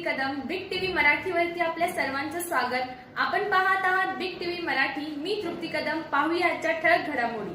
मी Kadam big TV चॅनलवरती आपल्या सर्वांचं स्वागत. आपण पाहत आहात बिग टीव्ही मराठी. मी तृप्ती कदम. पाहूया आजच्या ठळक घडामोडी.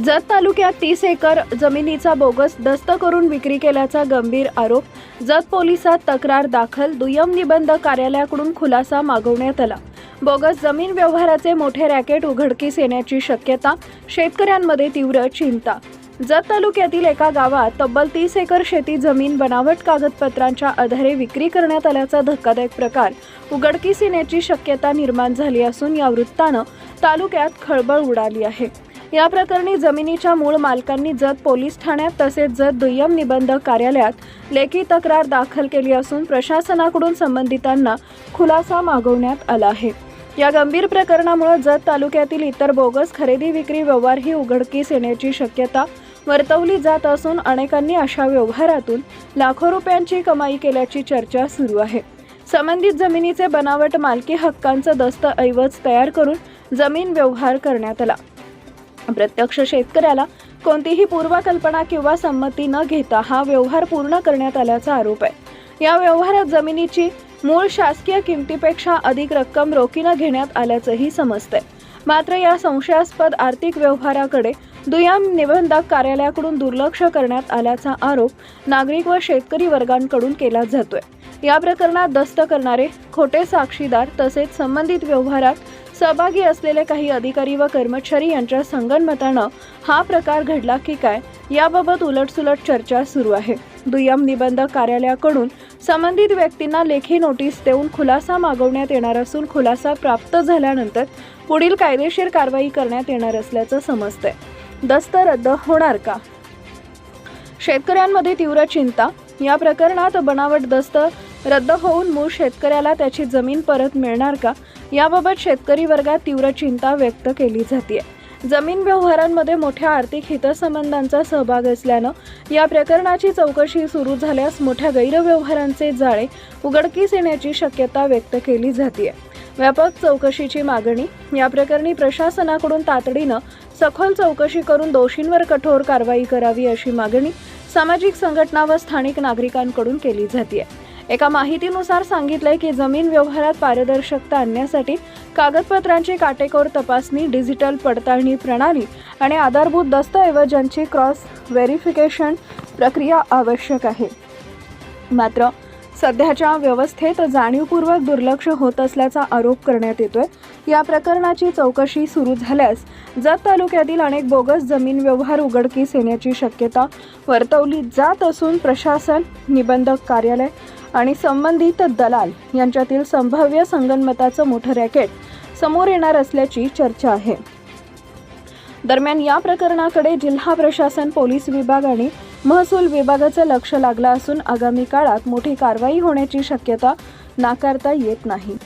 जत तालुक्यात तीस एकर जमिनीचा बोगस दस्त करून विक्री केल्याचा गंभीर आरोप. जत पोलिसात तक्रार दाखल. दुय्यम निबंधक कार्यालयाकडून खुलासा मागवण्यात आला. बोगस जमीन व्यवहाराचे मोठे रॅकेट उघडकीस येण्याची शक्यता. शेतकऱ्यांमध्ये तीव्र चिंता. जत तालुक्यातील एका गावात तब्बल तीस एकर शेती जमीन बनावट कागदपत्रांच्या आधारे विक्री करण्यात आल्याचा धक्कादायक प्रकार उघडकीस येण्याची शक्यता निर्माण झाली असून या वृत्तानं तालुक्यात खळबळ उडाली आहे. या प्रकरणी जमिनीच्या मूळ मालकांनी जत पोलीस ठाण्यात तसेच जत दुय्यम निबंधक कार्यालयात लेखी तक्रार दाखल केली असून प्रशासनाकडून संबंधितांना खुलासा मागवण्यात आला आहे. या गंभीर प्रकरणामुळे जत तालुक्यातील इतर बोगस खरेदी विक्री व्यवहारही उघडकीस येण्याची शक्यता वर्तवली जात असून अनेकांनी अशा व्यवहारातून लाखो रुपयांची कमाई केल्याची चर्चा सुरू आहे. संबंधित जमिनीचे बनावट मालकी हक्कांचं दस्तऐवज तयार करून जमीन व्यवहार करण्यात आला. प्रत्यक्ष शेतकऱ्याला कोणतीही पूर्वकल्पना किंवा संमती न घेता हा व्यवहार पूर्ण करण्यात आल्याचा आरोप आहे. या व्यवहारात जमिनीची मूळ शासकीय किमतीपेक्षा अधिक रक्कम रोखीनं घेण्यात आल्याचंही समजतंय. मात्र या संशयास्पद आर्थिक व्यवहाराकडे दुय्यम निबंधक कार्यालयाकडून दुर्लक्ष करण्यात आल्याचा आरोप नागरिक व शेतकरी वर्गांकडून केला जातोय. या प्रकरणात दस्त करणारे खोटे साक्षीदार तसेच संबंधित व्यवहारात सहभागी असलेले काही अधिकारी व कर्मचारी यांच्या संगनमतानं हा प्रकार घडला की काय याबाबत उलटसुलट चर्चा सुरू आहे. दुय्यम निबंधक कार्यालयाकडून संबंधित व्यक्तींना लेखी नोटीस देऊन खुलासा मागवण्यात येणार असून खुलासा प्राप्त झाल्यानंतर पुढील कायदेशीर कारवाई करण्यात येणार असल्याचं समजतंय. दस्त रद्द होणार का? शेतकऱ्यांमध्ये तीव्र चिंता. या प्रकरणात बनावट दस्त रद्द होऊन मूळ शेतकऱ्याला त्याची जमीन परत मिळणार का? याबाबत शेतकरी वर्गात तीव्र चिंता व्यक्त केली जाते जमीन व्यवहारांमध्ये मोठ्या आर्थिक हितसंबंधांचा सहभाग असल्यानं या प्रकरणाची चौकशी सुरू झाल्यास मोठ्या गैरव्यवहारांचे जाळे उघडकीस येण्याची शक्यता व्यक्त केली जाते व्यापक चौकशीची मागणी. या प्रकरणी प्रशासनाकडून तातडीनं सखोल चौकशी करून दोषींवर कठोर कारवाई करावी अशी मागणी सामाजिक संघटना व स्थानिक नागरिकांकडून केली जाते एका माहितीनुसार सांगितलंय की जमीन व्यवहारात पारदर्शकता आणण्यासाठी कागदपत्रांची काटेकोर तपासणी डिजिटल पडताळणी प्रणाली आणि आधारभूत दस्तऐवजांची क्रॉस व्हेरिफिकेशन प्रक्रिया आवश्यक आहे. मात्र सध्याच्या व्यवस्थेत जाणीवपूर्वक दुर्लक्ष होत असल्याचा आरोप करण्यात येतोय. या प्रकरणाची चौकशी सुरू झाल्यास जत तालुक्यातील अनेक बोगस जमीन व्यवहार उघडकीस येण्याची शक्यता वर्तवली जात असून प्रशासन निबंधक कार्यालय आणि संबंधित दलाल यांच्यातील संभाव्य संगनमताचं मोठं रॅकेट समोर येणार असल्याची चर्चा आहे. दरम्यान या प्रकरणाकडे जिल्हा प्रशासन पोलीस विभाग आणि महसूल विभागाचं लक्ष लागलं असून आगामी काळात मोठी कारवाई होण्याची शक्यता नाकारता येत नाही.